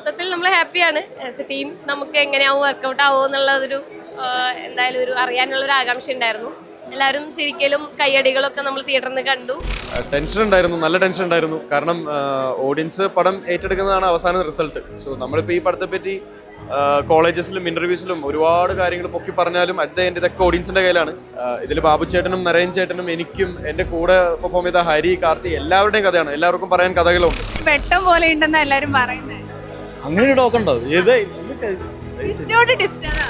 മൊത്തത്തിൽ നമ്മൾ ഹാപ്പിയാണ്. ആസ് എ ടീം നമുക്ക് എങ്ങനെയാവും വർക്കൗട്ട് ആവുമോ എന്നുള്ളതൊരു ഒരു എന്തായാലും ഒരു അറിയാനുള്ള ഒരു ആകാംക്ഷ ഉണ്ടായിരുന്നു. എല്ലാവരും ശരിക്കലും കൈയടികളൊക്കെ നമ്മൾ തിയേറ്ററിൽ നിന്ന് കണ്ടു. ടെൻഷൻ ഉണ്ടായിരുന്നു നല്ല ടെൻഷൻ ഉണ്ടായിരുന്നു. കാരണം ഓഡിയൻസ് പടം ഏറ്റെടുക്കുന്നതാണ് അവസാന റിസൾട്ട് സോ നമ്മളിപ്പോൾ ഈ പടത്തെ പറ്റി കോളേജസിലും ഇന്റർവ്യൂസിലും ഒരുപാട് കാര്യങ്ങൾ പൊക്കി പറഞ്ഞാലും അറ്റ് ദ എൻഡ് ഇതൊക്കെ ഓഡിയൻസിന്റെ കയ്യിലാണ്. ഇതിൽ ബാബു ചേട്ടനും നരയൻ ചേട്ടനും എനിക്കും എന്റെ കൂടെ പെർഫോം ചെയ്ത ഹരി കാർത്തി എല്ലാവരുടെയും കഥയാണ്. എല്ലാവർക്കും പറയാൻ കഥകളുണ്ട്. വെട്ടം പോലെ ഉണ്ടെന്ന് എല്ലാവരും പറയുന്നത് അങ്ങനെ ഒരു ഇത് ഡിസ്റ്റാണ്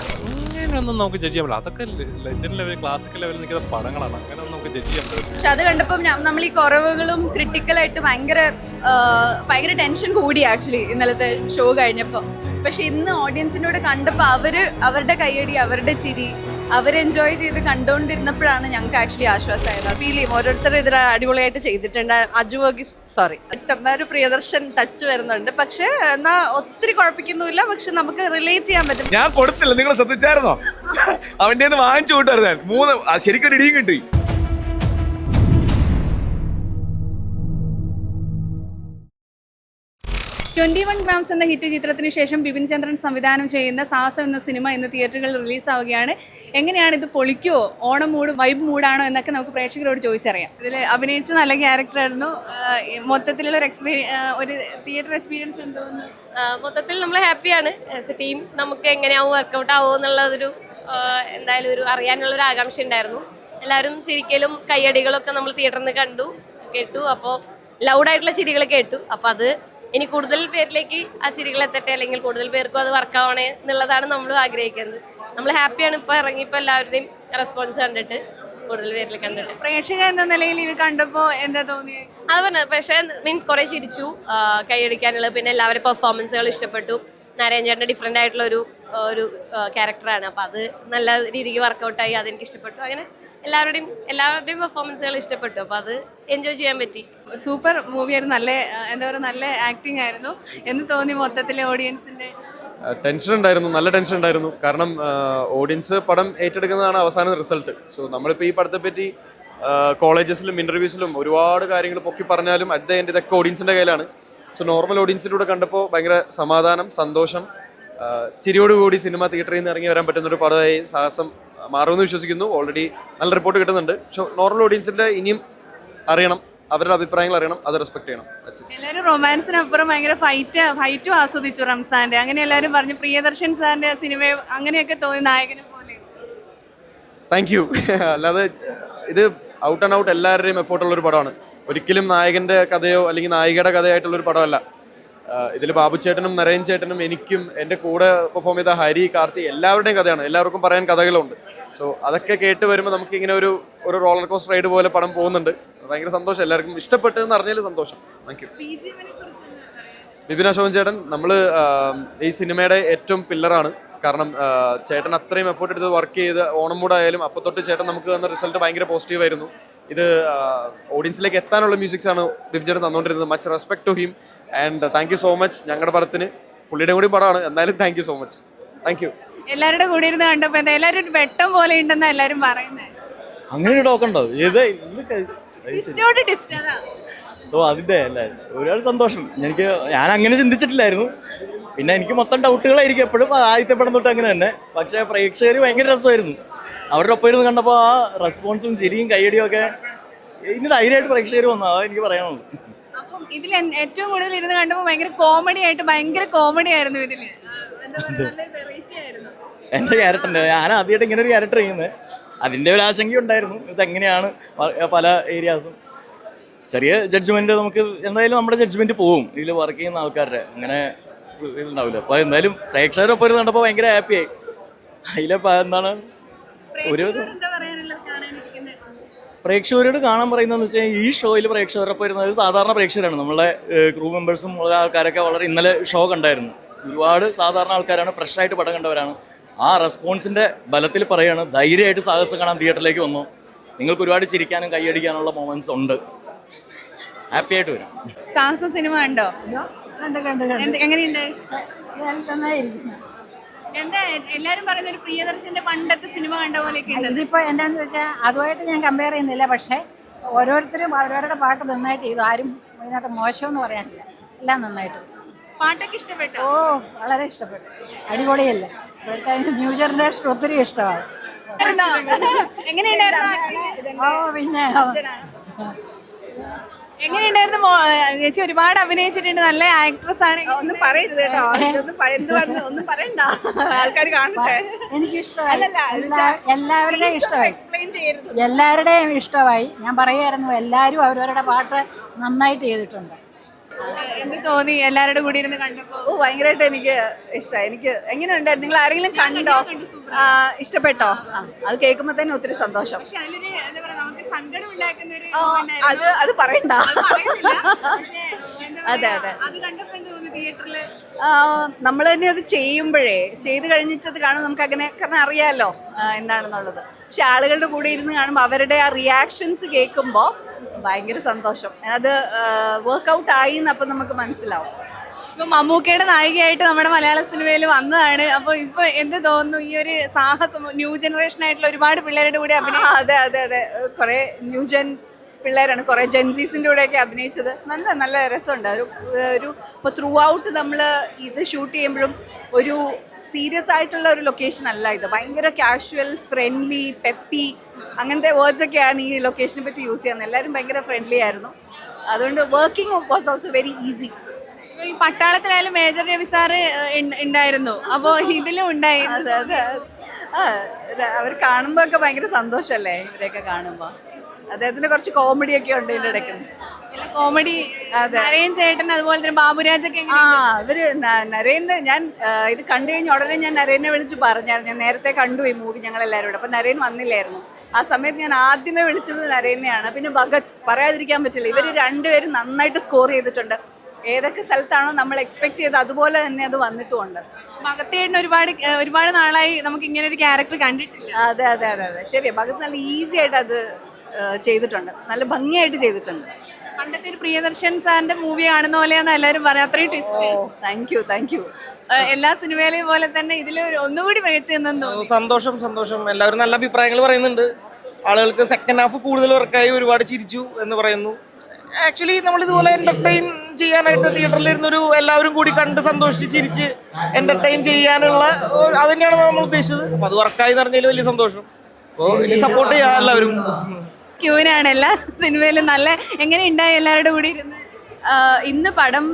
അങ്ങനെയൊന്നും നമുക്ക് ജഡ്ജ് ചെയ്യാൻ പറ്റില്ല. അതൊക്കെ ലെജൻഡ് ലെവൽ ക്ലാസിക്കൽ ലെവലിൽ നിൽക്കുന്ന പടങ്ങളാണ്. അങ്ങനെ നമുക്ക് ജഡ്ജ് ചെയ്യാൻ പറ്റില്ല. പക്ഷെ അത് കണ്ടപ്പോൾ നമ്മൾ ഈ കുറവുകളും ക്രിട്ടിക്കലായിട്ട് ഭയങ്കര ഭയങ്കര ടെൻഷൻ കൂടി ആക്ച്വലി ഇന്നലത്തെ ഷോ കഴിഞ്ഞപ്പോൾ പക്ഷെ ഇന്ന് ഓഡിയൻസിനോട് കണ്ടപ്പോൾ അവർ അവരുടെ കൈയടി അവരുടെ ചിരി അവർ എൻജോയ് ചെയ്ത് കണ്ടുകൊണ്ടിരുന്നപ്പോഴാണ് ഞങ്ങൾക്ക് ആക്ച്വലി ആശ്വാസമായത്. ഫീൽ ചെയ്യും. ഓരോരുത്തർ ഇതിൽ അടിപൊളിയായിട്ട് ചെയ്തിട്ടുണ്ട്. അജു വർഗീസ് സോറി ഒരു പ്രിയദർശൻ ടച്ച് വരുന്നുണ്ട്. പക്ഷേ എന്നാ ഒത്തിരി കുഴപ്പിക്കുന്നില്ല പക്ഷെ നമുക്ക് റിലേറ്റ് ചെയ്യാൻ പറ്റും. ഞാൻ കൊടുത്തില്ല. നിങ്ങൾ ശ്രദ്ധിച്ചായിരുന്നോ? അവന്റെ നിന്ന് വാങ്ങിച്ചു കൂട്ടായിരുന്നു മൂന്ന് ശരിക്കും ഇടിയും കിട്ടി. ട്വന്റി വൺ ഗ്രാംസ് എന്ന ഹിറ്റ് ചിത്രത്തിന് ശേഷം ബിപിൻ ചന്ദ്രൻ സംവിധാനം ചെയ്യുന്ന സാഹസം എന്ന സിനിമ ഇന്ന് തിയേറ്ററുകളിൽ റിലീസാവുകയാണ്. എങ്ങനെയാണ് ഇത് പൊളിക്കുവോ? ഓണം മൂഡ് വൈബ് മൂഡാണോ എന്നൊക്കെ നമുക്ക് പ്രേക്ഷകരോട് ചോദിച്ചറിയാം. ഇതിൽ അഭിനയിച്ച നല്ല ക്യാരക്ടറായിരുന്നു മൊത്തത്തിലുള്ള ഒരു എക്സ്പീരിയൻ ഒരു തിയേറ്റർ എക്സ്പീരിയൻസ് എന്തോന്നു? മൊത്തത്തിൽ നമ്മൾ ഹാപ്പിയാണ് ആസ് എ ടീം നമുക്ക് എങ്ങനെയാവും വർക്കൗട്ട് ആവുമോ എന്നുള്ളതൊരു എന്തായാലും ഒരു അറിയാനുള്ള ഒരു ആകാംക്ഷ ഉണ്ടായിരുന്നു. എല്ലാവരും ചിരിക്കലും കയ്യടികളൊക്കെ നമ്മൾ തിയേറ്ററിൽ നിന്ന് കണ്ടു കേട്ടു. അപ്പോൾ ലൗഡായിട്ടുള്ള ചിരികൾ കേട്ടു. അപ്പോൾ അത് ഇനി കൂടുതൽ പേരിലേക്ക് ആ ചിരികൾ എത്തട്ടെ? അല്ലെങ്കിൽ കൂടുതൽ പേർക്കും അത് വർക്കാവണേ എന്നുള്ളതാണ് നമ്മൾ ആഗ്രഹിക്കുന്നത്. നമ്മൾ ഹാപ്പിയാണ് ഇപ്പോൾ ഇറങ്ങിയപ്പോൾ എല്ലാവരുടെയും റെസ്പോൺസ് കണ്ടിട്ട് കൂടുതൽ പേരിൽ കണ്ടിട്ട്. പ്രേക്ഷക എന്ന നിലയിൽ ഇത് കണ്ടപ്പോൾ എന്താ തോന്നി അത് പറഞ്ഞു പക്ഷേ മീൻ കുറേ ചിരിച്ചു കൈയടിക്കാനുള്ളത് പിന്നെ എല്ലാവരുടെ പെർഫോമൻസുകൾ ഇഷ്ടപ്പെട്ടു. നാരായണചേട്ടന്റെ ഡിഫറെന്റ് ആയിട്ടുള്ള ഒരു ഒരു ക്യാരക്ടറാണ് അപ്പോൾ അത് നല്ല രീതിക്ക് വർക്കൗട്ടായി അതെനിക്ക് ഇഷ്ടപ്പെട്ടു. അങ്ങനെ എല്ലാവരുടെയും എല്ലാവരുടെയും പെർഫോമൻസുകൾ ഇഷ്ടപ്പെട്ടു. അപ്പോൾ അത് എൻജോയ് ചെയ്യാൻ പറ്റി. സൂപ്പർ മൂവിയായിരുന്നു നല്ല എന്താ പറയുക നല്ല ആക്ടിങ് ആയിരുന്നു. എന്ന് തോന്നി മൊത്തത്തിലെ ഓഡിയൻസിന്റെ ടെൻഷൻ ഉണ്ടായിരുന്നു. നല്ല ടെൻഷൻ ഉണ്ടായിരുന്നു. കാരണം ഓഡിയൻസ് പടം ഏറ്റെടുക്കുന്നതാണ് അവസാന റിസൾട്ട് സോ നമ്മളിപ്പോൾ ഈ പടത്തെ പറ്റി കോളേജസിലും ഇന്റർവ്യൂസിലും ഒരുപാട് കാര്യങ്ങൾ പൊക്കി പറഞ്ഞാലും അറ്റ് ദ എൻഡ് ഇതൊക്കെ ഓഡിയൻസിന്റെ കയ്യിലാണ്. സോ നോർമൽ ഓഡിയൻസിലൂടെ കണ്ടപ്പോൾ ഭയങ്കര സമാധാനം സന്തോഷം. ചിരിയോടുകൂടി സിനിമ തിയേറ്ററിൽ നിന്ന് ഇറങ്ങി വരാൻ പറ്റുന്ന ഒരു പടമായി സാഹസം മാറുമെന്ന് വിശ്വസിക്കുന്നു. ഓൾറെഡി നല്ല റിപ്പോർട്ട് കിട്ടുന്നുണ്ട്. പക്ഷെ നോർമൽ ഓഡിയൻസിന്റെ ഇനിയും അറിയണം. അവരുടെ അഭിപ്രായങ്ങൾ അറിയണം. അത് റെസ്പെക്ട് ചെയ്യണം. എല്ലാവരും റൊമാൻസിനപ്പുറം ഭയങ്കര ഫൈറ്റ് ഫൈറ്റും ആസ്വദിച്ചു റംസാന്റെ. അങ്ങനെ എല്ലാവരും പറഞ്ഞു പ്രിയദർശൻ സാറിന്റെ സിനിമ അങ്ങനെയൊക്കെ തോന്നി നായകനെ പോലെ. താങ്ക് യു അല്ലാതെ ഇത് ഔട്ട് ആൻഡ് ഔട്ട് എല്ലാവരുടെയും എഫോർട്ടുള്ള ഒരു പടമാണ്. ഒരിക്കലും നായകന്റെ കഥയോ അല്ലെങ്കിൽ നായികയുടെ കഥയായിട്ടുള്ള ഒരു പടമല്ല. ഇതിൽ ബാബു ചേട്ടനും നരയൻ ചേട്ടനും എനിക്കും എന്റെ കൂടെ പെർഫോം ചെയ്ത ഹരി കാർത്തി എല്ലാവരുടെയും കഥയാണ്. എല്ലാവർക്കും പറയാൻ കഥകളുണ്ട്. സോ അതൊക്കെ കേട്ട് വരുമ്പോൾ നമുക്ക് ഇങ്ങനെ ഒരു ഒരു റോളർ കോസ്റ്റ് റൈഡ് പോലെ പടം പോകുന്നുണ്ട്. ഭയങ്കര സന്തോഷം. എല്ലാവർക്കും ഇഷ്ടപ്പെട്ടെന്ന് അറിഞ്ഞതിൽ സന്തോഷം. താങ്ക് യു ബിപിൻ അശോകൻ ചേട്ടൻ നമ്മൾ ഈ സിനിമയുടെ ഏറ്റവും പില്ലറാണ് കാരണം ചേട്ടൻ അത്രയും എഫേർട്ട് എടുത്ത് വർക്ക് ചെയ്ത് ഓണം മൂടായാലും അപ്പോൾ തൊട്ട് ചേട്ടൻ നമുക്ക് തന്ന റിസൾട്ട് ഭയങ്കര പോസിറ്റീവ് ആയിരുന്നു. ഇത് ഓഡിയൻസിലേക്ക് എത്താനുള്ള മ്യൂസിക്സാണ് ആണ് ബിപിൻ ചേട്ടൻ തന്നുകൊണ്ടിരുന്നത് much respect to him and thank you so much ഞങ്ങളുടെ പടത്തിന് പുള്ളിയുടെ കൂടി പടമാണ്. എന്നാലും thank you so much thank you എല്ലാവരുടെ കൂടെ ഇരുന്ന് കണ്ടപ്പോ എന്താ എല്ലാവരും ഒരു വെട്ടം പോലെ ഉണ്ടെന്ന് എല്ലാരും പറയുന്നത് അങ്ങനെ ഒരു ഇത് ഡിസ്റ്റോട്ട് ഡിസ്റ്റാണ് ഓ അതിന്റെ അല്ലേ? ഒരുപാട് സന്തോഷം. എനിക്ക് ഞാൻ അങ്ങനെ ചിന്തിച്ചിട്ടില്ലായിരുന്നു. പിന്നെ എനിക്ക് മൊത്തം ഡൗട്ടുകളായിരിക്കും എപ്പോഴും ആദ്യത്തെ പടം തൊട്ട് അങ്ങനെ തന്നെ. പക്ഷേ പ്രേക്ഷകർ ഭയങ്കര രസമായിരുന്നു. അവരുടെ ഒപ്പം ഇരുന്ന് കണ്ടപ്പോൾ ആ റെസ്പോൺസും ശരിയും കൈയടിയും ഒക്കെ ഇനി ധൈര്യമായിട്ട് പ്രേക്ഷകർ വന്നു. അതാണ് എനിക്ക് പറയാനുള്ളത്. അപ്പം ഇതിൽ ഏറ്റവും കൂടുതൽ ഇരുന്ന് കണ്ടപ്പോൾ ഭയങ്കര കോമഡി ആയിട്ട് ഭയങ്കര കോമഡി ആയിരുന്നു ഇതിൽ. എന്റെ എന്റെ ക്യാരക്ടറിന്റെ ഞാൻ ആദ്യമായിട്ട് ഇങ്ങനെ ഒരു ക്യാരക്ടർ ചെയ്യുന്നത് അതിന്റെ ഒരു ആശങ്ക ഉണ്ടായിരുന്നു. ഇത് എങ്ങനെയാണ് പല ഏരിയാസും ചെറിയ ജഡ്ജ്മെന്റ് നമുക്ക് എന്തായാലും നമ്മുടെ ജഡ്ജ്മെന്റ് പോവും. ഇതിൽ വർക്ക് ചെയ്യുന്ന ആൾക്കാരുടെ. അങ്ങനെ ഇതുണ്ടാവില്ല. അപ്പോൾ എന്തായാലും പ്രേക്ഷകരൊപ്പം ഇരുന്ന് കണ്ടപ്പോൾ ഭയങ്കര ഹാപ്പിയായി അതിലെ എന്താണ്? ഒരു പ്രേക്ഷകരോട് എന്താ പറയാനുള്ളത് കാണാനിരിക്കുന്നത് പ്രേക്ഷകരോട് കാണാൻ പറയുന്നതെന്ന് വെച്ചാൽ ഈ ഷോയിൽ പ്രേക്ഷകരൊപ്പം വരുന്നത് സാധാരണ പ്രേക്ഷകരാണ്. നമ്മളെ ക്രൂ മെമ്പേഴ്സും ഉള്ള ആൾക്കാരൊക്കെ വളരെ ഇന്നലെ ഷോ കണ്ടായിരുന്നു. ഒരുപാട് സാധാരണ ആൾക്കാരാണ് ഫ്രഷ് ആയിട്ട് പടം കണ്ടവരാണ്. ആ റെസ്പോൺസിന്റെ ബലത്തിൽ പറയുകയാണ് ധൈര്യമായിട്ട് സാഹസം കാണാൻ തിയേറ്ററിലേക്ക് വന്നു. നിങ്ങൾക്ക് ഒരുപാട് ചിരിക്കാനും കൈയടിക്കാനുള്ള മൊമെന്റ്സ് ഉണ്ട്. ഹാപ്പി ആയിട്ട് വരാം. സാഹസ സിനിമ ഉണ്ടോ എങ്ങനെയുണ്ട്? എന്താ എല്ലാരും പറയുന്ന ഒരു പ്രിയദർശന്റെ പണ്ടത്തെ സിനിമ കണ്ട പോലെയൊക്കെ ഇതിപ്പോ എന്താന്ന് വെച്ചാൽ അതുമായിട്ട് ഞാൻ കമ്പയർ ചെയ്യുന്നില്ല പക്ഷേ ഓരോരുത്തരും അവരവരുടെ പാട്ട് നന്നായിട്ട് ചെയ്തു. ആരും ഇതിനകത്ത് മോശമെന്ന് പറയാനില്ല. എല്ലാം നന്നായിട്ട്. പാട്ടൊക്കെ ഇഷ്ടപ്പെട്ടു? ഓ വളരെ ഇഷ്ടപ്പെട്ടു. അടിപൊളിയല്ലേ? ഇപ്പോഴത്തെ ന്യൂ ജനറേഷൻ ഒത്തിരി ഇഷ്ടമാണ്. എങ്ങനെയുണ്ടായിരുന്നു ഓ പിന്നെ. എങ്ങനെയുണ്ടായിരുന്നു ചേച്ചി ഒരുപാട് അഭിനയിച്ചിട്ടുണ്ട് നല്ല ആക്ട്രസ് ആണ്. ഒന്നും പറയരുത് കേട്ടോ. ഒന്നും ഒന്നും പറയണ്ട. ആൾക്കാർ കാണട്ടെ. എനിക്ക് ഇഷ്ടമായി എല്ലാ- എല്ലാവരുടെയും ഇഷ്ടമായി. എല്ലാവരുടെയും ഇഷ്ടമായി. ഞാൻ പറയുമായിരുന്നു എല്ലാവരും അവരവരുടെ പാട്ട് നന്നായിട്ട് ചെയ്തിട്ടുണ്ട്. എന്ത് തോന്നി? എല്ലാവരുടെ കൂടി ഇരുന്ന് കണ്ടപ്പോ? ഓ ഭയങ്കരമായിട്ട് എനിക്ക് ഇഷ്ടമായി എനിക്ക് എങ്ങനെയുണ്ടായിരുന്നു നിങ്ങൾ ആരെങ്കിലും കണ്ടോ? ആ, ഇഷ്ടപ്പെട്ടോ? ആ അത് കേൾക്കുമ്പോൾ തന്നെ ഒത്തിരി സന്തോഷം. പക്ഷെ അതിലൊരു എന്താ പറയാ നമുക്ക് സങ്കടം ഉണ്ടാക്കുന്ന ഒരു ആ, അത് അത് പറയണ്ട. അതെ അതെ അത്. കണ്ടപ്പോ എന്ത് തോന്നി തിയേറ്ററിൽ? നമ്മൾ തന്നെ അത് ചെയ്യുമ്പോഴേ ചെയ്ത് കഴിഞ്ഞിട്ട് അത് കാണുമ്പോൾ നമുക്ക് അങ്ങനെ കാരണം അറിയാമല്ലോ എന്താണെന്നുള്ളത്. പക്ഷെ ആളുകളുടെ കൂടെ ഇരുന്ന് കാണുമ്പോൾ അവരുടെ ആ റിയാക്ഷൻസ് കേൾക്കുമ്പോൾ ഭയങ്കര സന്തോഷം. അത് വർക്കൗട്ട് ആയി എന്നപ്പം നമുക്ക് മനസ്സിലാവും. ഇപ്പൊ മമ്മൂക്കയുടെ നായികയായിട്ട് നമ്മുടെ മലയാള സിനിമയിൽ വന്നതാണ്. അപ്പോൾ ഇപ്പൊ എന്ത് തോന്നുന്നു? ഈ ഒരു സാഹസം ന്യൂ ജനറേഷൻ ആയിട്ടുള്ള ഒരുപാട് പിള്ളേരുടെ കൂടെ അഭിനയം അതെ അതെ അതെ. കുറെ ന്യൂജൻ പിള്ളേരാണ് കുറേ ജെൻസീസിന്റെ കൂടെയൊക്കെ അഭിനയിച്ചത്. നല്ല നല്ല രസമുണ്ട്. ഒരു ഒരു ഇപ്പോൾ ത്രൂ ഔട്ട് നമ്മൾ ഇത് ഷൂട്ട് ചെയ്യുമ്പോഴും ഒരു സീരിയസ് ആയിട്ടുള്ള ഒരു ലൊക്കേഷൻ അല്ല ഇത്. ഭയങ്കര കാഷ്വൽ ഫ്രണ്ട്ലി പെപ്പി അങ്ങനത്തെ വേർഡ്സ് ഒക്കെയാണ് ഈ ലൊക്കേഷനെ പറ്റി യൂസ് ചെയ്യുന്നത്. എല്ലാവരും ഭയങ്കര ഫ്രണ്ട്ലി ആയിരുന്നു. അതുകൊണ്ട് working was also very easy ഈ പട്ടാളത്തിലായാലും മേജർ രവി സാറ് ഉണ്ടായിരുന്നു അപ്പോൾ ഇതിലും ഉണ്ടായിരുന്നു അതെ അതെ. അവർ കാണുമ്പോൾ ഒക്കെ ഭയങ്കര സന്തോഷമല്ലേ ഇവരെയൊക്കെ കാണുമ്പോൾ അദ്ദേഹത്തിന് കുറച്ച് കോമഡി ഒക്കെ ഉണ്ട് ഇതിന്റെ ഇടയ്ക്ക്. കോമഡി നരേൻ ചേട്ടൻ അതുപോലെ തന്നെ ബാബുരാജ് ബാബുരാജൊക്കെ ആ ഇവർ നരേന്റെ നരേനെ ഞാൻ ഇത് കണ്ടു കഴിഞ്ഞ ഉടനെ ഞാൻ നരേനെ വിളിച്ച് പറഞ്ഞായിരുന്നു. ഞാൻ നേരത്തെ കണ്ടു ഈ മൂവി ഞങ്ങൾ എല്ലാവരും കൂടെ അപ്പം നരേൻ വന്നില്ലായിരുന്നു. ആ സമയത്ത് ഞാൻ ആദ്യമേ വിളിച്ചത് നരേനെയാണ്. പിന്നെ ഭഗത് പറയാതിരിക്കാൻ പറ്റില്ല. ഇവർ രണ്ടുപേരും നന്നായിട്ട് സ്കോർ ചെയ്തിട്ടുണ്ട്. ഏതൊക്കെ സ്ഥലത്താണോ നമ്മൾ എക്സ്പെക്ട് ചെയ്ത് അതുപോലെ തന്നെ അത് വന്നിട്ടുമുണ്ട്. ഭഗത്തേടിന് ഒരുപാട് ഒരുപാട് നാളായി നമുക്ക് ഇങ്ങനെ ഒരു ക്യാരക്ടർ കണ്ടിട്ടില്ല. അതെ അതെ അതെ അതെ. ശരി ഭഗത് നല്ല ഈസി ആയിട്ട് അത് ചെയ്തിട്ടുണ്ട്. നല്ല ഭംഗിയായിട്ട് ചെയ്തിട്ടുണ്ട്. പണ്ടത്തെ ഒരു പ്രിയദർശൻ സാറിന്റെ മൂവി കാണുന്ന പോലെയാന്ന് എല്ലാവരും പറയാം. അത്രയും ഓ twist thank you thank you എല്ലാ സിനിമയിലെയും പോലെ തന്നെ ഇതിൽ ഒന്നുകൂടി മികച്ചു എന്നു തോന്നി. സന്തോഷം സന്തോഷം. എല്ലാവരും നല്ല അഭിപ്രായങ്ങൾ പറയുന്നുണ്ട്. ആളുകൾക്ക് സെക്കൻഡ് ഹാഫ് കൂടുതൽ വർക്കായി ഒരുപാട് ചിരിച്ചു എന്ന് പറയുന്നു. ആക്ച്വലി നമ്മൾ ഇതുപോലെ എന്റർടൈൻ ചെയ്യാനായിട്ട് തിയേറ്ററിൽ ഇരുന്നൊരു എല്ലാവരും കൂടി കണ്ട് സന്തോഷിച്ച് ചിരിച്ച് എന്റർടൈൻ ചെയ്യാനുള്ള അത് തന്നെയാണ് നമ്മൾ ഉദ്ദേശിച്ചത്. അപ്പൊ അത് വർക്കായി എന്ന് പറഞ്ഞാൽ വലിയ സന്തോഷം. അപ്പോൾ ഇനി സപ്പോർട്ട് ചെയ്യാം എല്ലാവരും. ക്യൂനാണ് എല്ലാ സിനിമയിലും നല്ല എങ്ങനെ ഉണ്ടായി എല്ലാവരുടെ കൂടി ഇരുന്ന്? ഇന്ന് പടം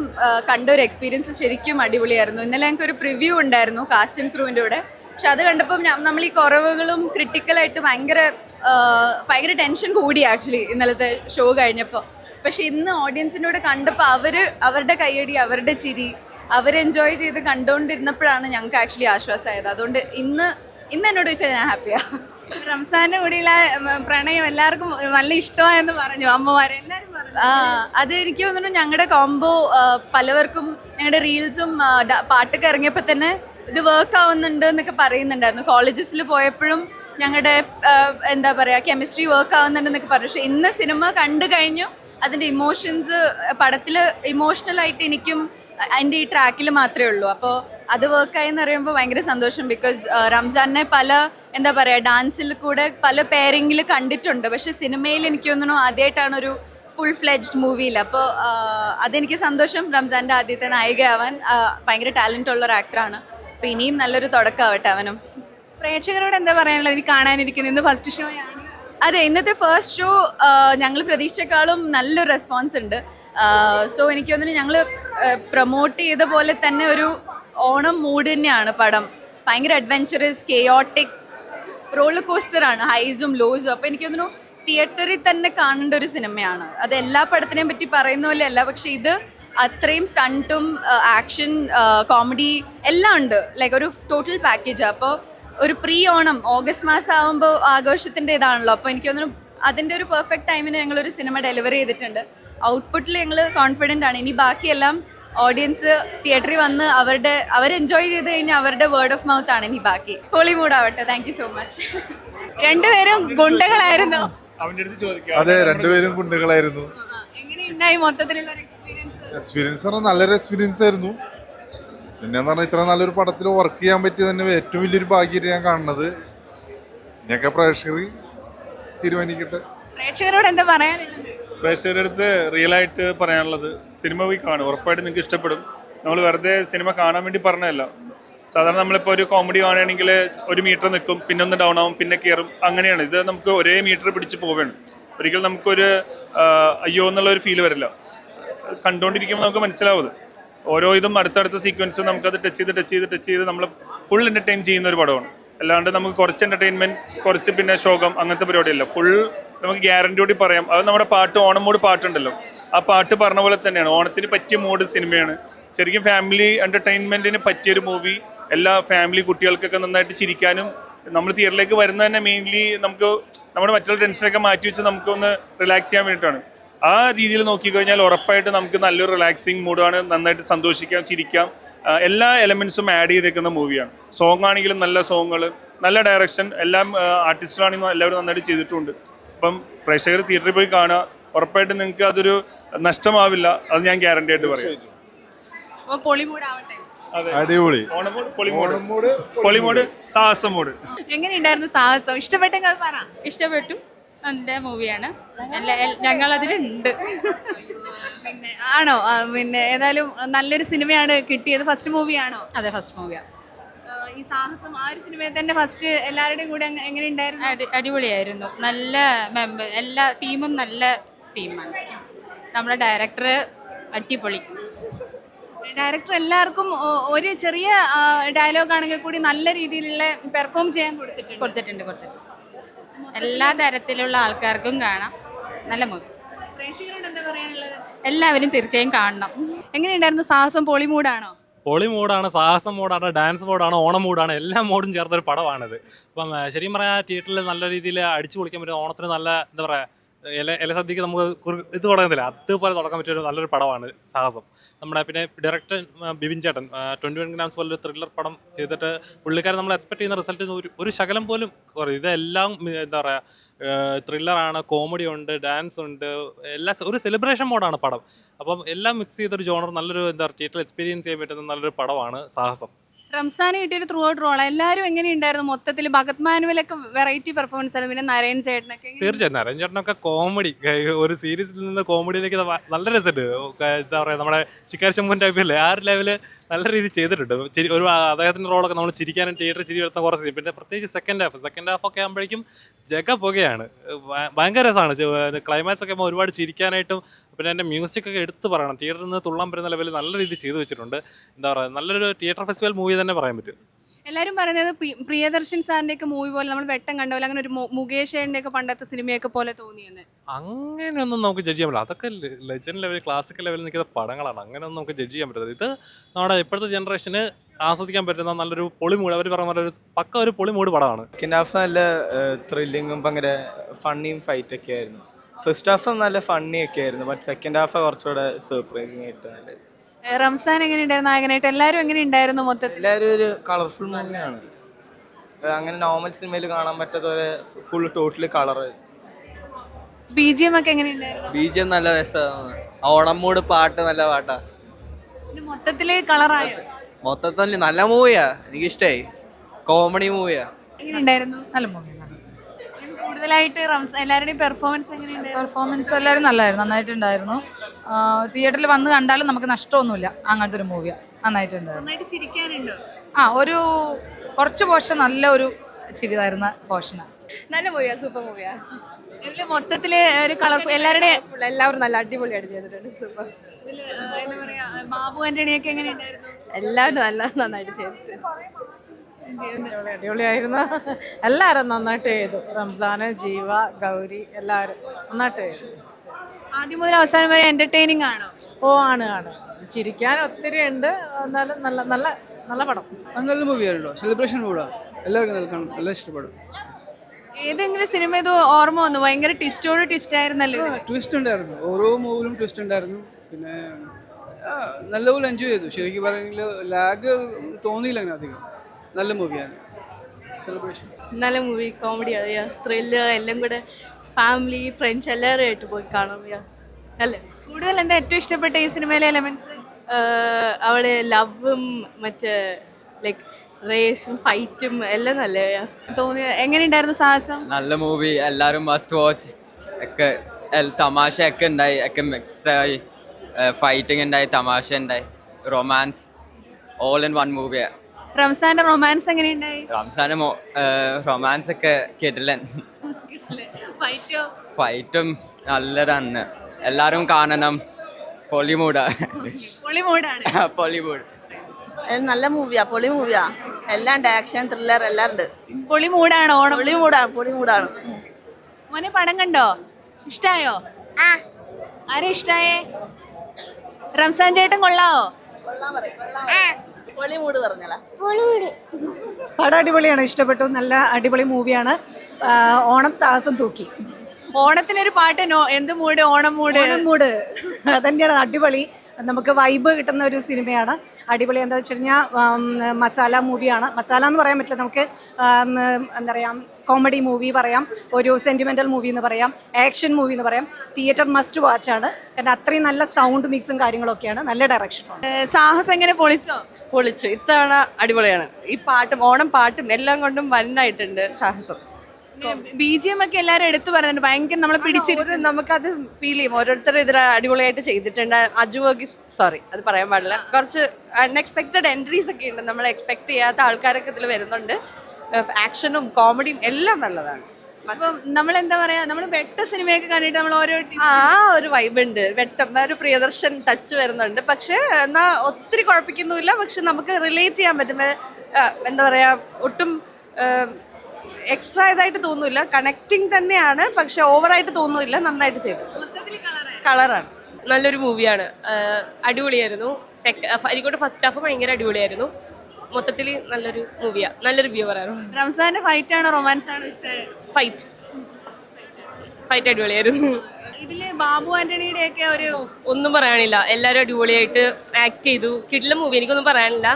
കണ്ട ഒരു എക്സ്പീരിയൻസ് ശരിക്കും അടിപൊളിയായിരുന്നു. ഇന്നലെ ഞങ്ങൾക്ക് ഒരു പ്രിവ്യൂ ഉണ്ടായിരുന്നു കാസ്റ്റ് ആൻഡ് ക്രൂവിന്റെ കൂടെ. പക്ഷെ അത് കണ്ടപ്പോൾ നമ്മൾ ഈ കുറവുകളും ക്രിട്ടിക്കലായിട്ട് ഭയങ്കര ഭയങ്കര ടെൻഷൻ കൂടി ആക്ച്വലി ഇന്നലത്തെ ഷോ കഴിഞ്ഞപ്പോൾ പക്ഷെ ഇന്ന് ഓഡിയൻസിന്റെ കൂടെ കണ്ടപ്പോൾ അവർ അവരുടെ കയ്യടി അവരുടെ ചിരി അവർ എൻജോയ് ചെയ്ത് കണ്ടുകൊണ്ടിരുന്നപ്പോഴാണ് ഞങ്ങൾക്ക് ആക്ച്വലി ആശ്വാസമായത്. അതുകൊണ്ട് ഇന്ന് ഇന്ന് എന്നോട് ചോദിച്ചാൽ ഞാൻ ഹാപ്പിയാണ് റംസാന്റെ കൂടെയുള്ള പ്രണയം എല്ലാവർക്കും നല്ല ഇഷ്ടമായെന്ന് പറഞ്ഞു. അമ്മമാരെ എല്ലാവരും പറഞ്ഞു. അത് എനിക്ക് തോന്നുന്നു ഞങ്ങളുടെ കോംബോ പലവർക്കും ഞങ്ങളുടെ റീൽസും പാട്ടൊക്കെ ഇറങ്ങിയപ്പോൾ തന്നെ ഇത് വർക്ക് ആവുന്നുണ്ട് എന്നൊക്കെ പറയുന്നുണ്ടായിരുന്നു. കോളേജസിൽ പോയപ്പോഴും ഞങ്ങളുടെ എന്താ പറയുക കെമിസ്ട്രി വർക്ക് ആവുന്നുണ്ട് എന്നൊക്കെ പറഞ്ഞു. പക്ഷെ ഇന്ന് സിനിമ കണ്ടു കഴിഞ്ഞു. അതിന്റെ ഇമോഷൻസ് പടത്തിൽ ഇമോഷണലായിട്ട് എനിക്കും അതിന്റെ ഈ ട്രാക്കിൽ മാത്രമേ ഉള്ളൂ. അപ്പോൾ അത് വർക്കായി എന്ന് പറയുമ്പോൾ ഭയങ്കര സന്തോഷം ബിക്കോസ് റംസാനെ പല എന്താ പറയുക ഡാൻസിൽ കൂടെ പല പേരെങ്കിൽ കണ്ടിട്ടുണ്ട്. പക്ഷെ സിനിമയിൽ എനിക്ക് തോന്നുന്നു ആദ്യമായിട്ടാണ് ഒരു ഫുൾ ഫ്ലെജ്ഡ് മൂവിയിൽ അപ്പോൾ അതെനിക്ക് സന്തോഷം റംസാന്റെ ആദ്യത്തെ നായികയാവാൻ. ഭയങ്കര ടാലന്റ് ഉള്ള ഒരു ആക്ടറാണ് അപ്പോൾ ഇനിയും നല്ലൊരു തുടക്കമാവട്ടെ അവനും. പ്രേക്ഷകരോട് എന്താ പറയാനുള്ളത്? എനിക്ക് കാണാനിരിക്കുന്നത് ഇന്ന് ഫസ്റ്റ് ഷോ ആണ്. അതെ ഇന്നത്തെ ഫസ്റ്റ് ഷോ ഞങ്ങൾ പ്രതീക്ഷിച്ചേക്കാളും നല്ലൊരു റെസ്പോൺസ് ഉണ്ട്. സോ എനിക്ക് തോന്നുന്നു ഞങ്ങൾ പ്രൊമോട്ട് ചെയ്ത പോലെ തന്നെ ഒരു ഓണം മൂഡ് തന്നെയാണ് പടം. ഭയങ്കര അഡ്വെഞ്ചറസ് കെയോട്ടിക് റോളർ കോസ്റ്ററാണ് ഹൈസും ലോസും അപ്പോൾ എനിക്ക് തോന്നുന്നു തിയേറ്ററിൽ തന്നെ കാണേണ്ട ഒരു സിനിമയാണ്. അത് എല്ലാ പടത്തിനെയും പറ്റി പറയുന്ന പോലെ അല്ല പക്ഷേ ഇത് അത്രയും സ്റ്റണ്ടും ആക്ഷൻ കോമഡി എല്ലാം ഉണ്ട്. ലൈക്ക് ഒരു ടോട്ടൽ പാക്കേജ് അപ്പോൾ ഒരു പ്രീ ഓണം ഓഗസ്റ്റ് മാസം ആകുമ്പോൾ ആഘോഷത്തിന്റെ ഇതാണല്ലോ അപ്പോൾ എനിക്ക് തോന്നുന്നു അതിന്റെ ഒരു പെർഫെക്റ്റ് ടൈമിന് ഞങ്ങളൊരു സിനിമ ഡെലിവറി ചെയ്തിട്ടുണ്ട്. ഔട്ട്പുട്ടിൽ ഞങ്ങൾ കോൺഫിഡന്റ് ആണ്. ഇനി ബാക്കിയെല്ലാം ഓഡിയൻസ് തിയേറ്ററിൽ വന്ന് അവരുടെ അവർ എൻജോയ് ചെയ്ത് കഴിഞ്ഞാൽ അവരുടെ വേർഡ് ഓഫ് മൗത്ത് ആണ് ഇനി ബാക്കി. ഹോളിവുഡ് ആവട്ടെ. താങ്ക് യു സോ മച്ച് രണ്ടുപേരും ഗുണ്ടകളായിരുന്നു. അതെ രണ്ടുപേരും ഗുണ്ടകളായിരുന്നു. എങ്ങനെയുണ്ടായി മൊത്തത്തിലുള്ള എക്സ്പീരിയൻസ് നല്ലൊരു എക്സ്പീരിയൻസ് ആയിരുന്നു. പിന്നെ എന്ന് പറഞ്ഞാൽ ഇത്ര നല്ലൊരു പടത്തിൽ വർക്ക് ചെയ്യാൻ പറ്റിയത് തന്നെ ഏറ്റവും വലിയൊരു ഭാഗ്യമായിട്ട് ഞാൻ കാണുന്നത്. ഇനിയൊക്കെ പ്രേക്ഷകർ തീരുമാനിക്കട്ടെ. പ്രേക്ഷകരോട് എന്താ പറയാനുള്ളത്? പ്രേക്ഷകരുടെ അടുത്ത് റിയലായിട്ട് പറയാനുള്ളത് സിനിമ പോയി കാണും ഉറപ്പായിട്ട് നിങ്ങൾക്ക് ഇഷ്ടപ്പെടും. നമ്മൾ വെറുതെ സിനിമ കാണാൻ വേണ്ടി പറഞ്ഞതല്ല. സാധാരണ നമ്മളിപ്പോൾ ഒരു കോമഡി കാണുകയാണെങ്കിൽ ഒരു മീറ്റർ നിൽക്കും പിന്നെ ഒന്ന് ഡൗൺ ആവും പിന്നെ കയറും അങ്ങനെയാണ്. ഇത് നമുക്ക് ഒരേ മീറ്റർ പിടിച്ച് പോവുകയാണ്. ഒരിക്കലും നമുക്കൊരു അയ്യോ എന്നുള്ള ഒരു ഫീൽ വരില്ല. കണ്ടുകൊണ്ടിരിക്കുമ്പോൾ നമുക്ക് മനസ്സിലാവും ഓരോ ഇതും അടുത്തടുത്ത സീക്വൻസ് നമുക്കത് ടച്ച് ചെയ്ത് ടച്ച് ചെയ്ത് ടച്ച് ചെയ്ത് നമ്മൾ ഫുൾ എന്റർടൈൻ ചെയ്യുന്ന ഒരു പടമാണ്. അല്ലാണ്ട് നമുക്ക് കുറച്ച് എന്റർടൈൻമെന്റ് കുറച്ച് പിന്നെ ശോകം അങ്ങനത്തെ പരിപാടിയല്ല. ഫുൾ നമുക്ക് ഗ്യാരണ്ടിയോടി പറയാം. അത് നമ്മുടെ പാട്ട് ഓണം മൂഡ് പാട്ടുണ്ടല്ലോ. ആ പാട്ട് പറഞ്ഞ പോലെ തന്നെയാണ്. ഓണത്തിന് പറ്റിയ മൂഡ് സിനിമയാണ്. ശരിക്കും ഫാമിലി എന്റർടൈൻമെന്റിന് പറ്റിയൊരു മൂവി എല്ലാ ഫാമിലി കുട്ടികൾക്കൊക്കെ നന്നായിട്ട് ചിരിക്കാനും നമ്മൾ തിയേറ്ററിലേക്ക് വരുന്ന തന്നെ മെയിൻലി നമുക്ക് നമ്മുടെ മറ്റുള്ള ടെൻഷനൊക്കെ മാറ്റി വെച്ച് നമുക്കൊന്ന് റിലാക്സ് ചെയ്യാൻ വേണ്ടിയിട്ടാണ്. ആ രീതിയിൽ നോക്കിക്കഴിഞ്ഞാൽ ഉറപ്പായിട്ട് നമുക്ക് നല്ലൊരു റിലാക്സിങ് മൂഡാണ് നന്നായിട്ട് സന്തോഷിക്കാം ചിരിക്കാം. എല്ലാ എലമെൻസും ആഡ് ചെയ്തേക്കുന്ന മൂവിയാണ് സോങ് ആണെങ്കിലും നല്ല സോങ്ങുകൾ നല്ല ഡയറക്ഷൻ എല്ലാം ആർട്ടിസ്റ്റുകളാണെങ്കിലും എല്ലാവരും നന്നായിട്ട് ചെയ്തിട്ടുണ്ട്. അപ്പം പ്രേക്ഷകർ തിയേറ്ററിൽ പോയി കാണുക. ഉറപ്പായിട്ടും നിങ്ങൾക്ക് അതൊരു നഷ്ടമാവില്ല. അത് ഞാൻ ഗ്യാരണ്ടി ആയിട്ട് പറയാം. ആവട്ടെ അതെ. അടിപൊളി. ഓണമോട് പൊളിമോട്. പൊളിമോട്. സാഹസം മോഡ് എങ്ങനെയുണ്ടായിരുന്നു സാഹസം? ഇഷ്ടപ്പെട്ടെങ്കിൽ അത് പറ. ഇഷ്ടപ്പെട്ടു. നല്ല മൂവിയാണ്. ഞങ്ങൾ അതിലുണ്ട് പിന്നെ ആണോ? ആ, പിന്നെ ഏതായാലും നല്ലൊരു സിനിമയാണ് കിട്ടിയത്. ഫസ്റ്റ് മൂവിയാണോ അതെ ഫസ്റ്റ് മൂവിയാണ് ഈ സാഹസം ആ ഒരു സിനിമയിൽ തന്നെ ഫസ്റ്റ് എല്ലാവരുടെയും കൂടെ എങ്ങനെ ഉണ്ടായിരുന്നു? അടിപൊളിയായിരുന്നു. നല്ല മെമ്പർ എല്ലാ ടീമും നല്ല ടീമാണ് നമ്മുടെ ഡയറക്ടർ അടിപൊളി. ഡയറക്ടർ എല്ലാവർക്കും ഒരു ചെറിയ ഡയലോഗ് ആണെങ്കിൽ കൂടി നല്ല രീതിയിലുള്ള പെർഫോം ചെയ്യാൻ കൊടുത്തിട്ടുണ്ട്. കൊടുത്തിട്ടുണ്ട് കൊടുത്തിട്ടുണ്ട്. എല്ലാ തരത്തിലുള്ള ആൾക്കാർക്കും കാണാം. നല്ല മുഖം പ്രേക്ഷകരോട് എന്താ പറയാനുള്ളത്? എല്ലാവരും തീർച്ചയായും കാണണം. എങ്ങനെയുണ്ടായിരുന്നു സാഹസം? പൊളിമൂടാണോ പൊളി മൂഡാണ് സാഹസം മൂഡാണ് ഡാൻസ് മൂഡാണ് ഓണം മൂഡാണ് എല്ലാ മൂഡും ചേർത്തൊരു പടമാണിത്. അപ്പം ശരിക്കും പറയാം തിയേറ്ററിൽ നല്ല രീതിയിൽ അടിച്ചു പൊളിക്കാൻ പറ്റും ഓണത്തിന് നല്ല എന്താ പറയുക ഇല സദ്യക്ക് നമുക്ക് ഇത് തുടങ്ങുന്നില്ല. അതുപോലെ തുടങ്ങാൻ പറ്റിയ നല്ലൊരു പടമാണ് സാഹസം. നമ്മുടെ പിന്നെ ഡയറക്ടർ ബിബിൻ ചേട്ടൻ ട്വന്റി വൺ ഗ്രാംസ് പോലൊരു ത്രില്ലർ പടം ചെയ്തിട്ട് പുള്ളിക്കാരൻ നമ്മൾ എക്സ്പെക്ട് ചെയ്യുന്ന റിസൾട്ട് ഒരു ഒരു ശകലം പോലും ഇതെല്ലാം എന്താ പറയുക ത്രില്ലറാണ് കോമഡി ഉണ്ട് ഡാൻസ് ഉണ്ട് എല്ലാ ഒരു സെലിബ്രേഷൻ മോഡാണ് പടം. അപ്പം എല്ലാം മിക്സ് ചെയ്തൊരു ജോണർ നല്ലൊരു എന്താ തിയേറ്റർ എക്സ്പീരിയൻസ് ചെയ്യാൻ പറ്റുന്ന നല്ലൊരു പടമാണ് സാഹസം. റംസാന് കിട്ടിയൊരു ത്രൂ ഔട്ട് റോൾ എല്ലാവരും എങ്ങനെയുണ്ടായിരുന്നു? മൊത്തത്തിൽ ഭഗത് മാനുവലൊക്കെ വെറൈറ്റി പെർഫോമൻസ് ആയിരുന്നു. പിന്നെ നരയൻ ചേട്ടനൊക്കെ തീർച്ചയായും. നരയൻ ചേട്ടനൊക്കെ കോമഡി ഒരു സീരീസിൽ നിന്ന് കോമഡിയിലേക്ക് നല്ല രസമുണ്ട്. എന്താ പറയുക നമ്മുടെ ശിക്കാരി ചമ്മൻ ടൈപ്പില്ലേ ആ ഒരു ലെവൽ നല്ല രീതിയിൽ ചെയ്തിട്ടുണ്ട്. ഒരു അദ്ദേഹത്തിന്റെ റോളൊക്കെ നമ്മൾ ചിരിക്കാനും തിയേറ്ററിൽ ചിരി വരുത്താൻ കുറച്ച് പിന്നെ പ്രത്യേകിച്ച് സെക്കൻഡ് ഹാഫ് സെക്കൻഡ് ഹാഫ് ഒക്കെ ആകുമ്പോഴേക്കും ജഗ പുകയാണ്. ഭയങ്കര രസമാണ്. ക്ലൈമാക്സ് ഒക്കെ ഒരുപാട് ചിരിക്കാനായിട്ടും പിന്നെ എന്റെ മ്യൂസിക് ഒക്കെ എടുത്ത് പറയണം. തിയേറ്ററിൽ നിന്ന് തുള്ളാൻ പറ്റുന്ന ലെവലിൽ നല്ല രീതിയിൽ ചെയ്തു വെച്ചിട്ടുണ്ട്. എന്താ പറയുക നല്ലൊരു തിയേറ്റർ ഫെസ്റ്റിവൽ മൂവി തന്നെ പറയാൻ പറ്റും. എല്ലാവരും പറയുന്നത് പ്രി- പ്രിയദർശൻ സാറിന്റെ ഒക്കെ മൂവി പോലെ നമ്മൾ വെട്ടം കണ്ട പോലെ അങ്ങനെ ഒരു മു- ഒക്കെ പണ്ടത്തെ സിനിമയൊക്കെ പോലെ തോന്നിയെന്ന്. അങ്ങനെയൊന്നും നമുക്ക് ജഡ്ജ് ചെയ്യാൻ പറ്റില്ല. അതൊക്കെ ലെജൻഡ് ലെവൽ ക്ലാസിക്കൽ ലെവലിൽ നിൽക്കുന്ന പടങ്ങളാണ്. അങ്ങനെയൊന്നും നമുക്ക് ജഡ്ജ് ചെയ്യാൻ പറ്റില്ല ഇത് നമ്മുടെ ഇപ്പോഴത്തെ ജനറേഷന് ആസ്വദിക്കാൻ പറ്റുന്ന നല്ലൊരു പൊളിമൂട്. അവർ പറഞ്ഞ പോലെ ഒരു പക്ക ഒരു പൊളിമൂട് പടമാണ്. സെക്കൻഡ് ഹാഫ് നല്ല ത്രില്ലിങ്ങും ഭയങ്കര ഫണ്ണിയും ഫൈറ്റ് ഒക്കെ ആയിരുന്നു. ഫസ്റ്റ് ഹാഫ് നല്ല ഫണ്ണി ഒക്കെ ആയിരുന്നു. ബട്ട് സെക്കൻഡ് ഹാഫ് കുറച്ചുകൂടെ സർപ്രൈസിങ് ആയിട്ട് നല്ല റംസാൻ എങ്ങനെയുണ്ടായിരുന്നു? നായകനായിട്ട് എല്ലാവരും എങ്ങനെയുണ്ടായിരുന്നു മൊത്തത്തിൽ? എല്ലാവരും ഒരു കളർഫുൾ തന്നെയാണ് അങ്ങനെ നോർമൽ സിനിമയിൽ കാണാൻ പറ്റാത്ത പോലെ full totally colour BGM G M ഒക്കെ എങ്ങനെയുണ്ടായിരുന്നു? ബി ജി എം നല്ല രസമാണ് ഓണം മൂട് പാട്ട് നല്ല പാട്ടാ. പിന്നെ മൊത്തത്തിൽ കളറായോ മൊത്തത്തിൽ നല്ല മൂവിയാ എനിക്കിഷ്ടായി. കോമഡി മൂവിയാ എങ്ങനെയുണ്ടായിരുന്നു? നല്ല മൂവിയാണ് ഇത് കൂടുതലായിട്ട് റംസ് എല്ലാവരുടെയും പെർഫോമൻസ് എങ്ങനെയുണ്ട്? പെർഫോമൻസ് എല്ലാവരും നല്ലതായിരുന്നു നന്നായിട്ടുണ്ടായിരുന്നു. തിയേറ്ററിൽ വന്ന് കണ്ടാലും നമുക്ക് നഷ്ടമൊന്നുമില്ല അങ്ങനത്തെ ഒരു മൂവിയാണ് നന്നായിട്ടുണ്ടായിരുന്നു. നന്നായിട്ട് ചിരിക്കാനുണ്ടോ? ആ ഒരു കുറച്ച് പോർഷൻ നല്ല ഒരു ചിരിതായിരുന്ന പോർഷനാണ് നല്ല മൂവിയാ സൂപ്പർ മൂവിയാ ഇതിൽ മൊത്തത്തിൽ ഒരു കളർഫുൾ എല്ലാവരുടെയും എല്ലാവരും നല്ല അടിപൊളിയായിട്ട് ചെയ്തിട്ടുണ്ട് സൂപ്പർ ബാബു ആന്റണിയൊക്കെ എങ്ങനെയുണ്ടായിരുന്നു? എല്ലാവരും നല്ല നന്നായിട്ട് ചെയ്തിട്ടുണ്ട്. അടിപൊളിയായിരുന്നു. എല്ലാവരും നന്നായിട്ട് ചെയ്തു. റംസാന് ജീവ ഗൗരി എല്ലാവരും നന്നായിട്ട് ചെയ്തു. ആദ്യം മുതൽ അവസാനം വരെ എന്റർടൈനിങ് ആണോ? ഓ ആണ് ആണ്. ചിരിക്കാൻ ഒത്തിരി ഉണ്ട്. എന്നാലും നല്ല നല്ല നല്ല പടം. നല്ല മൂവിയാണല്ലോ സെലിബ്രേഷൻ മൂടാ എല്ലാവർക്കും നല്ല കാണും നല്ല ഇഷ്ടപ്പെടും. ഏതെങ്കിലും സിനിമ ഇത് ഓർമ്മ വന്നു? ഭയങ്കര ട്വിസ്റ്റോട് ട്വിസ്റ്റ് ആയിരുന്നല്ലോ ട്വിസ്റ്റ് ഉണ്ടായിരുന്നു. ഓരോ മൂവിലും ട്വിസ്റ്റ് ഉണ്ടായിരുന്നു. പിന്നെ നല്ലപോലെ എൻജോയ് ചെയ്തു. ശരിക്കും പറയുമെങ്കിൽ ലാഗ് തോന്നിയില്ല അങ്ങനെ അധികം. നല്ല മൂവിയാണ് സെലിബ്രേഷൻ നല്ല മൂവി കോമഡി അറിയാ ത്രില്ല് എല്ലാം കൂടെ ഫാമിലി ഫ്രണ്ട്സ് എല്ലാവരും ആയിട്ട് പോയി കാണാം യാ അല്ലേ? കൂടുതൽ എന്താ ഏറ്റവും ഇഷ്ടപ്പെട്ട ഈ സിനിമയിലെ എലമെന്റ്സ് അവിടെ ലവും മറ്റേ ലൈക്ക് റേസും ഫൈറ്റും എല്ലാം നല്ല തോന്നി എങ്ങനെയുണ്ടായിരുന്നു സാഹസം? നല്ല മൂവി എല്ലാവരും മസ്റ്റ് വാച്ച് ഒക്കെ തമാശ ഒക്കെ ഉണ്ടായി ഒക്കെ മിക്സ് ആയി. ഫൈറ്റിംഗ് ഉണ്ടായി തമാശ ഉണ്ടായി. റൊമാൻസ് ഓൾ ഇൻ വൺ മൂവിയാണ് റംസാന്റെ റൊമാൻസ് എങ്ങനെയുണ്ടായി? റംസാന് റൊമാൻസ് ഒക്കെ കേട്ടില്ല ഫൈറ്റോ? ഫൈറ്റും നല്ലതാണ്. എല്ലാരും കാണണം. പൊളിമൂഡ. പൊളിമൂഡ്. നല്ല മൂവിയാ പൊളി മൂവിയാ എല്ലാം ആക്ഷൻ ത്രില്ലർ എല്ലാം ഉണ്ട്. പൊളി മൂടാണ് ഓണം. പൊളി മൂടാണ് പൊളി മൂടാണ് മോനെ പടം കണ്ടോ? ഇഷ്ടായോ? ആരെ ഇഷ്ടായേ? റംസാൻ ചേട്ടൻ കൊള്ളാവോ? പൊളി മൂട് പറഞ്ഞാ പടം അടിപൊളിയാണ് ഇഷ്ടപ്പെട്ടു. നല്ല അടിപൊളി മൂവിയാണ്. ഓണം സാഹസം തൂക്കി. ഓണത്തിനൊരു പാട്ട് നോ എന്ത് മൂട് ഓണം മൂട് മൂട് മൂഡ്. അതന്നെയാണ് അടിപൊളി. നമുക്ക് വൈബ് കിട്ടുന്ന ഒരു സിനിമയാണ്. അടിപൊളി. എന്താ വെച്ച് കഴിഞ്ഞാൽ മസാല മൂവിയാണ്. മസാല എന്ന് പറയാൻ പറ്റില്ല. നമുക്ക് എന്താ പറയുക കോമഡി മൂവി പറയാം ഒരു സെന്റിമെന്റൽ മൂവി എന്ന് പറയാം ആക്ഷൻ മൂവി എന്ന് പറയാം. തിയേറ്റർ മസ്റ്റ് വാച്ച് ആണ്. കാരണം അത്രയും നല്ല സൗണ്ട് മിക്സും കാര്യങ്ങളൊക്കെയാണ്. നല്ല ഡയറക്ഷൻ സാഹസം എങ്ങനെ പൊളിച്ചോ? പൊളിച്ചു. ഇത്തവണ അടിപൊളിയാണ്. ഈ പാട്ടും ഓണം പാട്ടും എല്ലാം കൊണ്ടും വന്നായിട്ടുണ്ട് സാഹസം. ബി ജി എം ഒക്കെ എല്ലാരും എടുത്തു പറയുന്നുണ്ട്. ഭയങ്കര നമ്മളെ പിടിച്ചിരുന്നു നമുക്കത് ഫീൽ ചെയ്യും. ഓരോരുത്തരും ഇതിൽ അടിപൊളിയായിട്ട് ചെയ്തിട്ടുണ്ട്. അജു വർഗീസ് സോറി അത് പറയാൻ പാടില്ല. കുറച്ച് അൺഎക്സ്പെക്റ്റഡ് എൻട്രീസ് ഒക്കെ ഉണ്ട്. നമ്മൾ എക്സ്പെക്ട് ചെയ്യാത്ത ആൾക്കാരൊക്കെ ഇതിൽ വരുന്നുണ്ട്. ആക്ഷനും കോമഡിയും എല്ലാം നല്ലതാണ്. അപ്പം നമ്മൾ എന്താ പറയാ? നമ്മൾ വെട്ട സിനിമയൊക്കെ കണ്ടിട്ട് നമ്മൾ ഓരോ ആ ഒരു വൈബ് ഉണ്ട്. വെട്ടം ഒരു പ്രിയദർശൻ ടച്ച് വരുന്നുണ്ട്. പക്ഷെ എന്നാ ഒത്തിരി കുഴപ്പിക്കുന്നുമില്ല. പക്ഷെ നമുക്ക് റിലേറ്റ് ചെയ്യാൻ പറ്റുന്ന എന്താ പറയാ ഒട്ടും എക്സ്ട്രാ ഇതായിട്ട് തോന്നില്ല കണക്റ്റിംഗ് തന്നെയാണ് പക്ഷെ ഓവറായിട്ട് തോന്നുന്നില്ല നന്നായിട്ട് ചെയ്തു. കളറാണ് നല്ലൊരു മൂവിയാണ് അടിപൊളിയായിരുന്നു. സെക്ക അരിക്കോട്ട് ഫസ്റ്റ് ഹാഫ് ഭയങ്കര അടിപൊളിയായിരുന്നു. മൊത്തത്തിൽ നല്ലൊരു മൂവിയാണ് നല്ലൊരു വ്യൂ പറയാറുണ്ട് റംസാന്റെ ഫൈറ്റ് ആണോ? റൊമാൻസ് ആണോ ഇഷ്ടം? ഫൈറ്റ് ഫൈറ്റ് അടിപൊളിയായിരുന്നു. ഇതിൽ ബാബു ആന്റണിയുടെ ഒക്കെ ഒരു ഒന്നും പറയാനില്ല. എല്ലാവരും അടിപൊളിയായിട്ട് ആക്ട് ചെയ്തു. കിടില മൂവി എനിക്കൊന്നും പറയാനില്ല.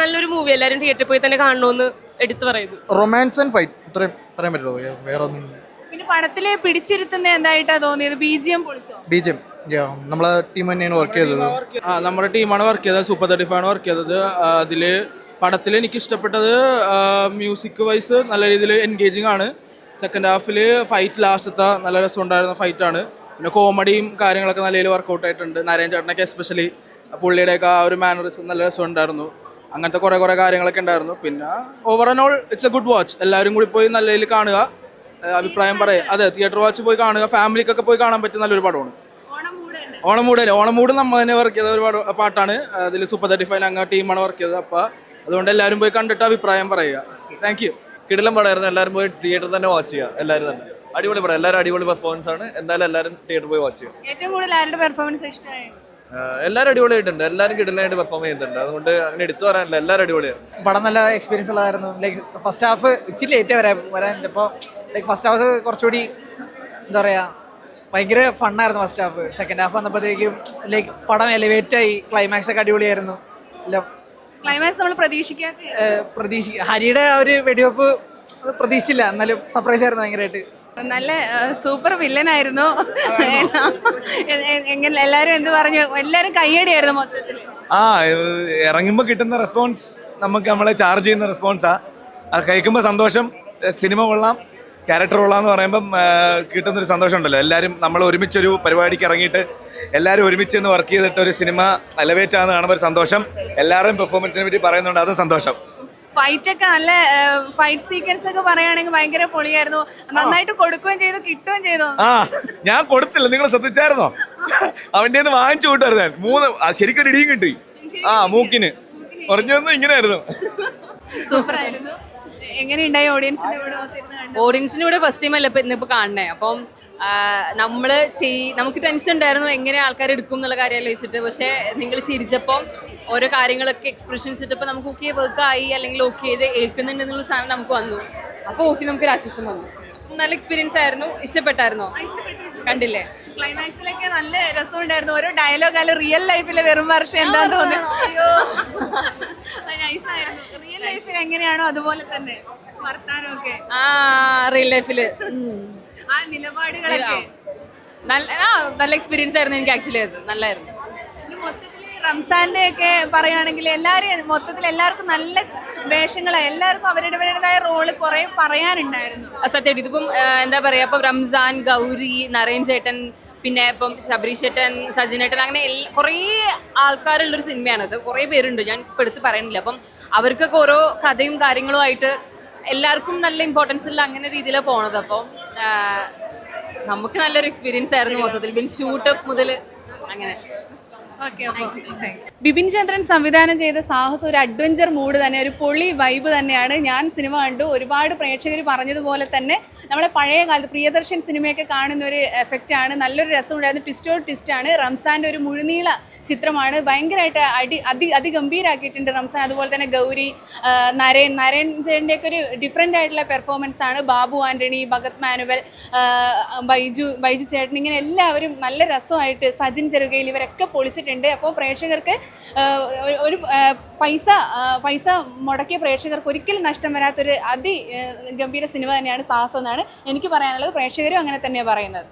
നല്ലൊരു മൂവി എല്ലാവരും തിയേറ്ററിൽ പോയി തന്നെ കാണണമെന്ന് എടുത്തു പറയുന്നു. റൊമാൻസ് ആൻഡ് ഫൈറ്റ് ഇത്രയും പറയാൻ പറ്റുള്ളൂ. വേറെ ഒന്നും പിന്നെ പടത്തിൽ പിടിച്ചിരുത്തുന്ന എന്തായിട്ടാ തോന്നിയത്? ബി ജി എം പൊളിച്ചോ? ബീജം നമ്മളെ ടീം തന്നെയാണ് വർക്ക് ചെയ്തത്. ആ നമ്മുടെ ടീമാണ് വർക്ക് ചെയ്തത്. സൂപ്പർ തേർട്ടി ഫൈവ് ആണ് വർക്ക് ചെയ്തത്. അതിൽ പടത്തിൽ എനിക്ക് ഇഷ്ടപ്പെട്ടത് മ്യൂസിക് വൈസ് നല്ല രീതിയിൽ എൻഗേജിങ് ആണ്. സെക്കൻഡ് ഹാഫിൽ ഫൈറ്റ് ലാസ്റ്റത്തെ നല്ല രസമുണ്ടായ ഫൈറ്റ് ആണ്. പിന്നെ കോമഡിയും കാര്യങ്ങളൊക്കെ നല്ല രീതിയിൽ വർക്കൗട്ട് ആയിട്ടുണ്ട്. നരേൻ ചേട്ടനൊക്കെ എസ്പെഷ്യലി പുള്ളിയുടെയൊക്കെ ആ ഒരു മാനറിസം നല്ല രസമുണ്ടായിരുന്നു. അങ്ങനത്തെ കുറേ കുറേ കാര്യങ്ങളൊക്കെ ഉണ്ടായിരുന്നു. പിന്നെ overall it's a good watch എല്ലാവരും കൂടി പോയി നല്ല രീതിയിൽ കാണുക. അഭിപ്രായം പറയുക അതെ തിയേറ്റർ വാച്ച് പോയി കാണുക. ഫാമിലിക്കൊക്കെ പോയി കാണാൻ പറ്റിയ നല്ലൊരു പടമാണ് ഓണം മൂടും നമ്മൾ തന്നെ വർക്ക് ചെയ്ത ഒരു പാട്ടാണ്. അതിൽ സൂപ്പർ തേർട്ടി ഫൈവ് അങ്ങനെ ടീമാണ് വർക്ക് ചെയ്തത്. അപ്പോൾ അതുകൊണ്ട് എല്ലാവരും പോയി കണ്ടിട്ട് അഭിപ്രായം പറയുക. താങ്ക് യു കിടിലം പടമായിരുന്നു. എല്ലാവരും പോയി തിയേറ്ററിൽ തന്നെ വാച്ച് ചെയ്യുക. എല്ലാവരും തന്നെ. അടിപൊളി പടം. എല്ലാവരും അടിപൊളി പെർഫോമൻസ് ആണ്. എന്തായാലും എല്ലാവരും തിയേറ്ററിൽ പോയി വാച്ച് ചെയ്യുക. ഏറ്റവും കൂടുതൽ ആരുടെ പെർഫോമൻസ് ഇഷ്ടമായി? എല്ലാവരും അടിപൊളിയായിട്ടുണ്ട്. എല്ലാവരും കിടലായിട്ട് പെർഫോം ചെയ്യുന്നുണ്ട്. അതുകൊണ്ട് അങ്ങനെ എടുത്തു പറയാനില്ല. എല്ലാവരും അടിപൊളിയായിരുന്നു പടം നല്ല എക്സ്പീരിയൻസ് ഉള്ളതായിരുന്നു. ലൈക്ക് ഫസ്റ്റ് ഹാഫ് ഇച്ചിരി ലേറ്റ് വരാൻ വരാനുണ്ട് ഇപ്പോൾ ലൈക്ക് ഫസ്റ്റ് ഹാഫ് കുറച്ചുകൂടി എന്താ പറയുക ഭയങ്കര ഫണ്ണായിരുന്നു ഫസ്റ്റ് ഹാഫ് സെക്കൻഡ് ഹാഫ് വന്നപ്പോഴത്തേക്കും ലൈക്ക് പടം എലിവേറ്റ് ആയി. ക്ലൈമാക്സ് ഒക്കെ അടിപൊളിയായിരുന്നു. എല്ലാം ക്ലൈമാക്സ് നമ്മൾ പ്രതീക്ഷിക്കാത്ത പ്രതീക്ഷിക്കുക പ്രതീക്ഷ ഹരിയുടെ ആ ഒരു വെടിവെപ്പ് അത് പ്രതീക്ഷിച്ചില്ല. എന്നാലും സർപ്രൈസ് ആയിരുന്നു ഭയങ്കരമായിട്ട് നല്ല സൂപ്പർ വില്ലനായിരുന്നു. എങ്ങനെ എല്ലാരും എന്ത് പറഞ്ഞു? എല്ലാരും കയ്യടിയായിരുന്നു മൊത്തത്തിൽ ആ ഇറങ്ങുമ്പോൾ കിട്ടുന്ന റെസ്പോൺസ് നമുക്ക് നമ്മളെ ചാർജ് ചെയ്യുന്ന റെസ്പോൺസാ. അത് കഴിക്കുമ്പോൾ സന്തോഷം സിനിമ കൊള്ളാം ക്യാരക്ടർ കൊള്ളാം എന്ന് പറയുമ്പം കിട്ടുന്നൊരു സന്തോഷമുണ്ടല്ലോ. എല്ലാവരും നമ്മൾ ഒരുമിച്ചൊരു പരിപാടിക്ക് ഇറങ്ങിയിട്ട് എല്ലാവരും ഒരുമിച്ച് നിന്ന് വർക്ക് ചെയ്തിട്ട് ഒരു സിനിമ എലവേറ്റ് ആണെന്ന് കാണുമ്പോൾ ഒരു സന്തോഷം. എല്ലാവരും പെർഫോമൻസിനെ പറ്റി പറയുന്നുണ്ട് അതും സന്തോഷം. ഫൈറ്റ് ഒക്കെ നല്ല ഫൈറ്റ് സീക്വൻസ് ഒക്കെ പറയുകയാണെങ്കിൽ ഭയങ്കര പൊളിയായിരുന്നു. നന്നായിട്ട് കൊടുക്കുകയും ചെയ്തു കിട്ടുകയും ചെയ്തു. ആ ഞാൻ കൊടുത്തില്ല. നിങ്ങൾ ശ്രദ്ധിച്ചായിരുന്നോ? അവന്റെ വാങ്ങിച്ചു കൂട്ടായിരുന്നു ഞാൻ. മൂന്ന് ആ, ശരിക്കും ഒരു ഇടിയും കിട്ടി. ആ മൂക്കിന്. പറഞ്ഞു വന്നു സൂപ്പർ ആയിരുന്നു എങ്ങനെയുണ്ടായി കൂടെ ഒത്തിരുന്ന് ഓഡിയൻസിന് കൂടെ ഫസ്റ്റ് ടൈം അല്ല ഇപ്പൊ ഇന്നിപ്പോ കാണണേ. അപ്പം നമ്മൾ നമ്മൾ ചെയ് നമുക്ക് ടെൻഷൻ ഉണ്ടായിരുന്നു എങ്ങനെ ആൾക്കാർ എടുക്കും എന്നുള്ള കാര്യം ആലോചിച്ചിട്ട്. പക്ഷേ നിങ്ങൾ ചിരിച്ചപ്പോൾ ഓരോ കാര്യങ്ങളൊക്കെ എക്സ്പ്രഷൻസ് ഇട്ടപ്പോൾ നമുക്ക് ഓക്കെ വർക്ക് ആയി അല്ലെങ്കിൽ ഓക്കെ ചെയ്ത് ഏൽക്കുന്നുണ്ട് എന്നുള്ള സാധനം നമുക്ക് വന്നു. അപ്പോൾ ഓക്കെ നമുക്ക് ഒരു ആശ്വാസം വന്നു. നല്ല എക്സ്പീരിയൻസ് ആയിരുന്നു. ഇഷ്ടപ്പെട്ടായിരുന്നോ? കണ്ടില്ലേ? ക്ലൈമാക്സിലൊക്കെ നല്ല രസം ഉണ്ടായിരുന്നു ഓരോ ഡയലോഗ് അല്ല റിയൽ ലൈഫിലെ വെറും വർഷം എന്താന്ന് തോന്നുന്നു. നൈസായിരുന്നു റിയൽ ലൈഫിൽ എങ്ങനെയാണോ അതുപോലെ തന്നെ വർത്താനമൊക്കെ. ആ റിയൽ ലൈഫിൽ ആ നിലപാടുകളൊക്കെ. നല്ല നല്ല എക്സ്പീരിയൻസ് ആയിരുന്നു എനിക്ക് ആക്ച്വലി അത്. നല്ലായിരുന്നു. ഇനി മൊത്തത്തിൽ റംസാന്റെ ഒക്കെ പറയുകയാണെങ്കിൽ എല്ലാവരും മൊത്തത്തിൽ എല്ലാവർക്കും നല്ല വേഷങ്ങളാണ് എല്ലാവർക്കും അവരുടേതായ റോൾ കുറെ പറയാനുണ്ടായിരുന്നു. സത്യം ഇതിപ്പം എന്താ പറയാ ഇപ്പം റംസാൻ ഗൗരി നരേൻ ചേട്ടൻ പിന്നെ ഇപ്പം ശബരീഷേട്ടൻ സജിനേട്ടൻ അങ്ങനെ കുറേ ആൾക്കാരുള്ളൊരു സിനിമയാണത് കുറേ പേരുണ്ട്. ഞാൻ ഇപ്പം എടുത്ത് പറയുന്നില്ല അപ്പം അവർക്കൊക്കെ ഓരോ കഥയും കാര്യങ്ങളുമായിട്ട് എല്ലാവർക്കും നല്ല ഇമ്പോർട്ടൻസ് ഉള്ള അങ്ങനെ രീതിയിലാണ് പോണത്. അപ്പം നമുക്ക് നല്ലൊരു എക്സ്പീരിയൻസ് ആയിരുന്നു മൊത്തത്തിൽ. പിന്നെ ഷൂട്ടപ്പ് മുതൽ അങ്ങനെ. ബിപിൻ ചന്ദ്രൻ സംവിധാനം ചെയ്ത സാഹസം ഒരു അഡ്വഞ്ചർ മൂഡ് തന്നെ ഒരു പൊളി വൈബ് തന്നെയാണ്. ഞാൻ സിനിമ കണ്ടു. ഒരുപാട് പ്രേക്ഷകർ പറഞ്ഞതുപോലെ തന്നെ നമ്മളെ പഴയ കാലത്ത് പ്രിയദർശൻ സിനിമയൊക്കെ കാണുന്ന ഒരു എഫക്റ്റ് ആണ്. നല്ലൊരു രസമുണ്ടായിരുന്നു ട്വിസ്റ്റോ ട്വിസ്റ്റ് ആണ്. റംസാന്റെ ഒരു മുഴുനീള ചിത്രമാണ്. ഭയങ്കരമായിട്ട് അടി അതി അതിഗംഭീരാക്കിയിട്ടുണ്ട് റംസാൻ. അതുപോലെ തന്നെ ഗൗരി നരേൻ നരേൻ ചേട്ടന്റെയൊക്കെ ഒരു ഡിഫറെന്റ് ആയിട്ടുള്ള പെർഫോമൻസ് ആണ്. ബാബു ആന്റണി ഭഗത് മാനുവൽ ബൈജു ബൈജു ചേട്ടൻ. ഇങ്ങനെ എല്ലാവരും നല്ല രസമായിട്ട് സജിൻ ചെറുകയിൽ ഇവരൊക്കെ പൊളിച്ചിട്ടുണ്ട്. അപ്പോൾ പ്രേക്ഷകർക്ക് ഒരു പൈസ പൈസ മുടക്കിയ പ്രേക്ഷകർക്ക് ഒരിക്കലും നഷ്ടം വരാത്തൊരു അതി ഗംഭീര സിനിമ തന്നെയാണ് സാഹസം എന്നാണ് എനിക്ക് പറയാനുള്ളത്. പ്രേക്ഷകരും അങ്ങനെ തന്നെയാണ് പറയുന്നത്.